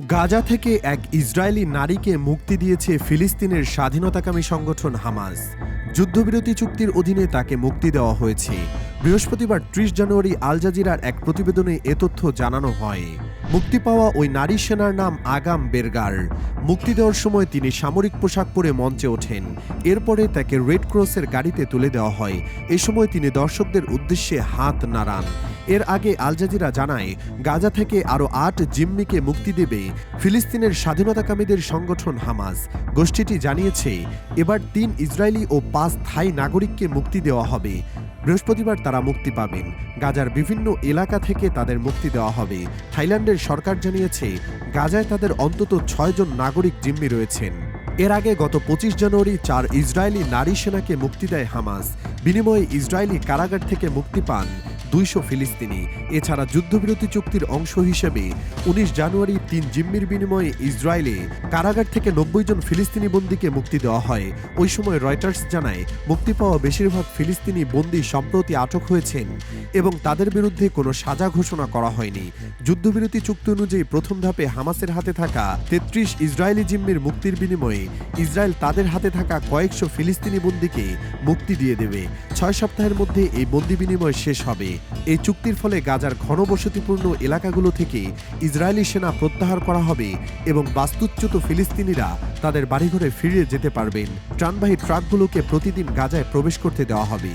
গাজা থেকে এক ইসরায়েলি নারীকে মুক্তি দিয়েছে ফিলিস্তিনের স্বাধীনতাকামী সংগঠন হামাস। যুদ্ধবিরতি চুক্তির অধীনে তাকে মুক্তি দেওয়া হয়েছে। বৃহস্পতিবার ত্রিশ জানুয়ারি আল জাজিরার এক প্রতিবেদনে এ তথ্য জানানো হয়। মুক্তি পাওয়া ওই নারী সেনার নাম আগাম বেরগার। মুক্তি দেওয়ার সময় তিনি সামরিক পোশাক পরে মঞ্চে ওঠেন। এরপরে তাকে রেড ক্রসের গাড়িতে তুলে দেওয়া হয়। এ সময় তিনি দর্শকদের উদ্দেশ্যে হাত নাড়ান। এর আগে আল জাজিরা জানায়, গাজা থেকে আরও আট জিম্মিকে মুক্তি দেবে ফিলিস্তিনের স্বাধীনতাকামীদের সংগঠন হামাস। গোষ্ঠীটি জানিয়েছে, এবার তিন ইসরায়েলি ও পাঁচ থাই নাগরিককে মুক্তি দেওয়া হবে। বৃহস্পতিবার তারা মুক্তি পাবেন। গাজার বিভিন্ন এলাকা থেকে তাদের মুক্তি দেওয়া হবে। থাইল্যান্ডের সরকার জানিয়েছে, গাজায় তাদের অন্তত ছয়জন নাগরিক জিম্মি রয়েছেন। এর আগে গত পঁচিশ জানুয়ারি চার ইসরায়েলি নারী সেনাকে মুক্তি দেয় হামাস। বিনিময়ে ইসরায়েলি কারাগার থেকে মুক্তি পান দুইশো ফিলিস্তিনি। এছাড়া যুদ্ধবিরতি চুক্তির অংশ হিসেবে উনিশ জানুয়ারি তিন জিম্মির বিনিময়ে ইসরায়েলে কারাগার থেকে নব্বই জন ফিলিস্তিনি বন্দীকে মুক্তি দেওয়া হয়। ওই সময় রয়টার্স জানায়, মুক্তি পাওয়া বেশিরভাগ ফিলিস্তিনি বন্দী সম্প্রতি আটক হয়েছেন এবং তাদের বিরুদ্ধে কোনো সাজা ঘোষণা করা হয়নি। যুদ্ধবিরতি চুক্তি অনুযায়ী প্রথম ধাপে হামাসের হাতে থাকা তেত্রিশ ইসরায়েলি জিম্মির মুক্তির বিনিময়ে ইসরায়েল তাদের হাতে থাকা কয়েকশো ফিলিস্তিনি বন্দীকে মুক্তি দিয়ে দেবে। ছয় সপ্তাহের মধ্যে এই বন্দি বিনিময় শেষ হবে। এই চুক্তির ফলে গাজার ঘনবসতিপূর্ণ এলাকাগুলো থেকে ইসরায়েলি সেনা প্রত্যাহার করা হবে এবং বাস্তুচ্যুত ফিলিস্তিনিরা তাদের বাড়িঘরে ফিরে যেতে পারবেন। ট্রানবাহী ট্রাকগুলোকে প্রতিদিন গাজায় প্রবেশ করতে দেওয়া হবে।